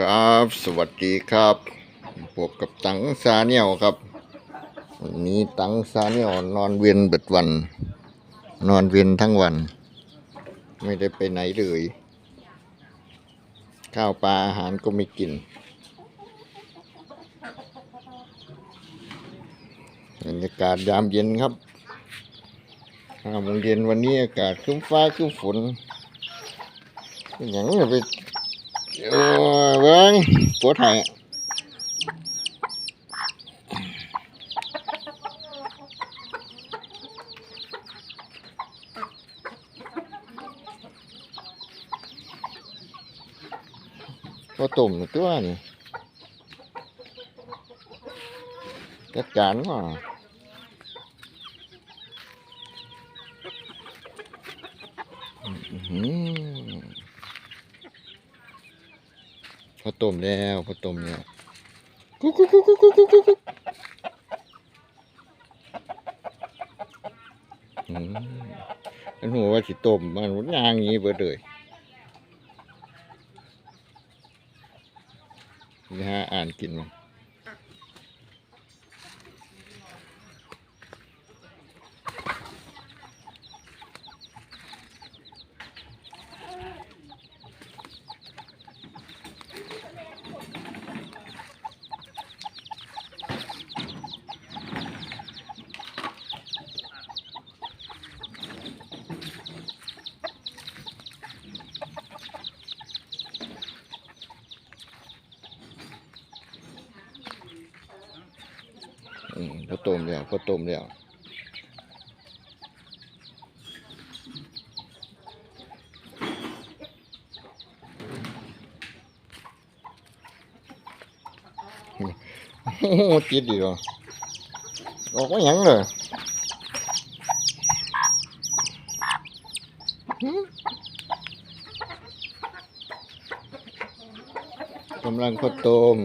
ครับ สวัสดีครับพบกับตังซาเนียวครับวันนี้ตังซาเนียวนอนเวียนเบิดวัน นอนเวียนทั้งวัน ไม่ได้ไปไหนเลย ข้าวปลาอาหารก็ไม่กินบรรยากาศยามเย็นครับห้าโมงเย็นวันนี้อากาศครึ้มฟ้าครึ้มฝนอย่างนี้ไป vâng tốt hẳn có tùm nữa này chắc chắn mà. Mm-hmm. อต้มแล้วพอต้มแล้วกุ๊กกุ๊กกุ๊กกุ๊กกุ๊กูกูฉันหัวว่สิต้มมันยางงี้เบิดเลยนี่ฮะอ่านกินมัน อืมพอต้มแล้วพอต้มแล้วโอ้โหจิตดีว่ะออกมาหยังเลยกำลังพอต้ม